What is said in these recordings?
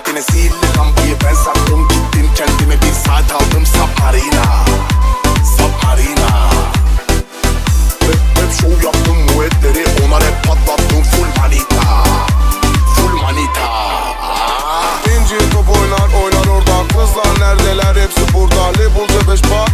Alaaddin'e sihirli lambayı ben sattım Gittim kendime bir saat aldım. Submarina Submarina hep, hep show yaptım muetleri Ona rap patlattım. Full manita Full manita. İnci top oynar oynar orada. Kızlar neredeler? Hepsi burada. Label C5 bak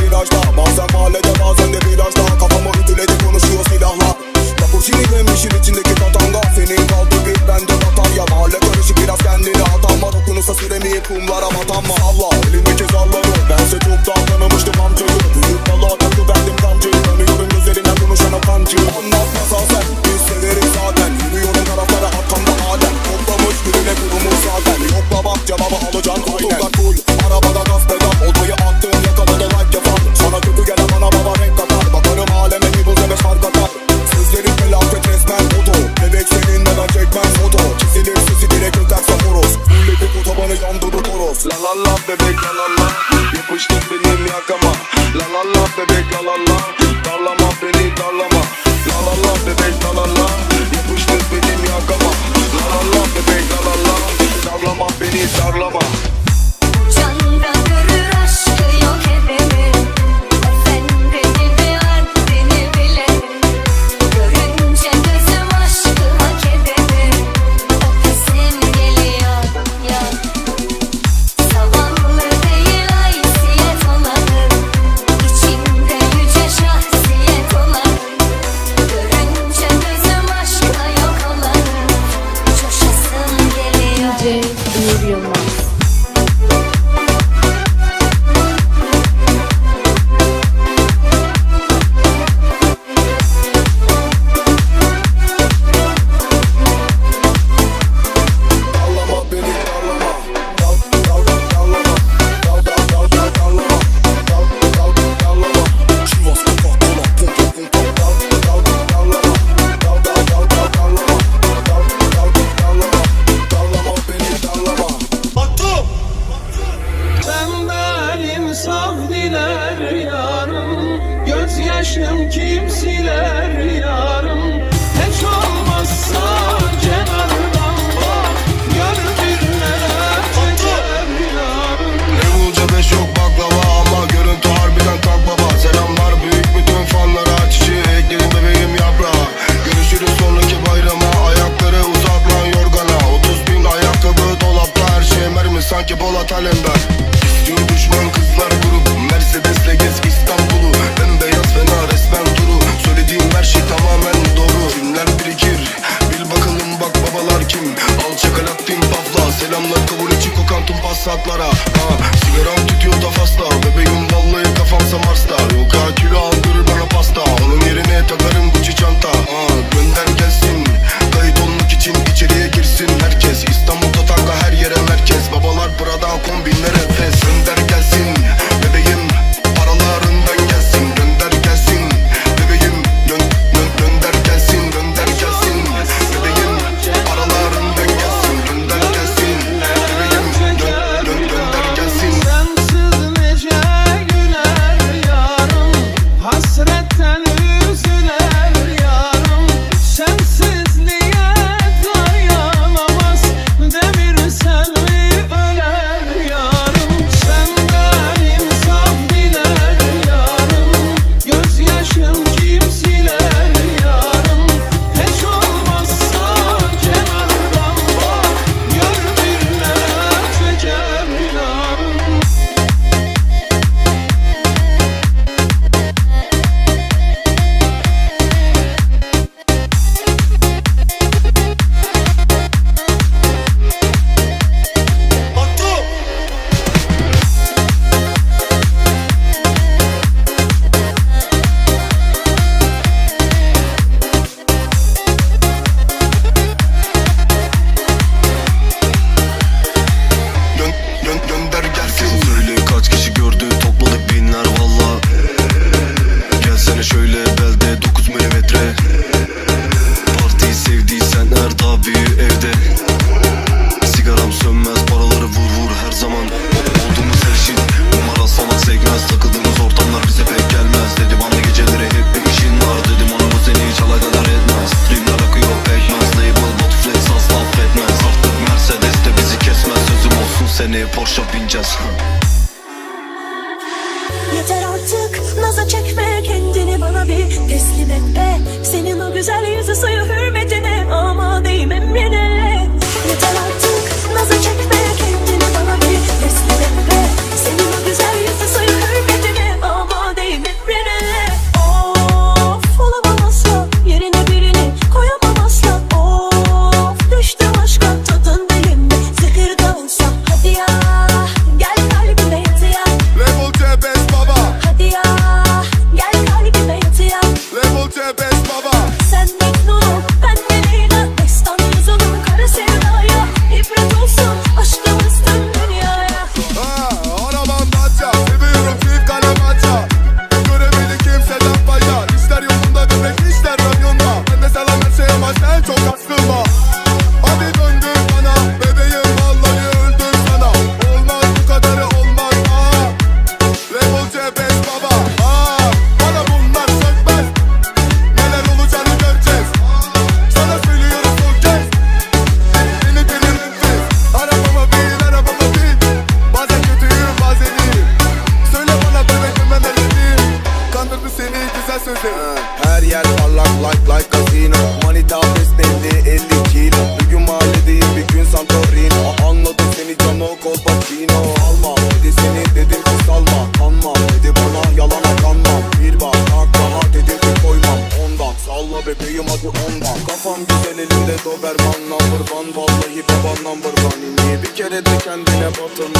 virajda Bazen mahallede bazen de virajda. Kafamı ütüledi konuşuyor silahla. Cappuccini demişin içindeki tatanga. Senin kaldı bir bende batarya. Mahalle karışık biraz kendini atanma Dokunursa süremi kumlara batanma Allah elindeki zarları Bense çoktan tanımıştım amcayı. Büyük balığa takı verdim kamçıyı Tanıyorum gözlerinden konuşan o kancı. Anlatmasa sen biz severiz zaten. Yürüyorum taraflara arkamda alem Toplamış birine kurumuş zaten. Yokla bak cevabı alacaksın aynen yakama La la la bebek la la la. Darlama beni darlama La la la bebek la la Yapıştın benim yakama. La la la bebek la la la. Darlama beni darlama Real Sanki Polat Alemdar. büyü evde. Sigaram sönmez paraları vur vur her zaman. Olduğumuz her şey numara sana sekmez. Takıldığımız ortamlar bize pek gelmez. Dedi bana geceleri hep bir işin var. Dedim ona bu seni hiç alakadar etmez. Rimler akıyor pekmez. Label bot flex asla affetmez. Artık Mercedes de bizi kesmez. Sözüm olsun seneye Porsche bineceğiz. Yeter artık naza çekme kendini bana bir teslim et be. Senin o güzel yüzü suyu hürmetine. Remember like like casino. Money Manita besbelli 50 kilo. Bir gün mahalle değil bir gün Santorino? Anladım seni Cano Colpacino Alma dedi seni dedim ki salma. Kanma dedi bana yalana kanma. Bir bak tak daha dedim ki koymam Ondan salla bebeğim hadi ondan Kafam güzel elimde Doberman number one. Vallahi baban number one. Niye bir kere de kendine batın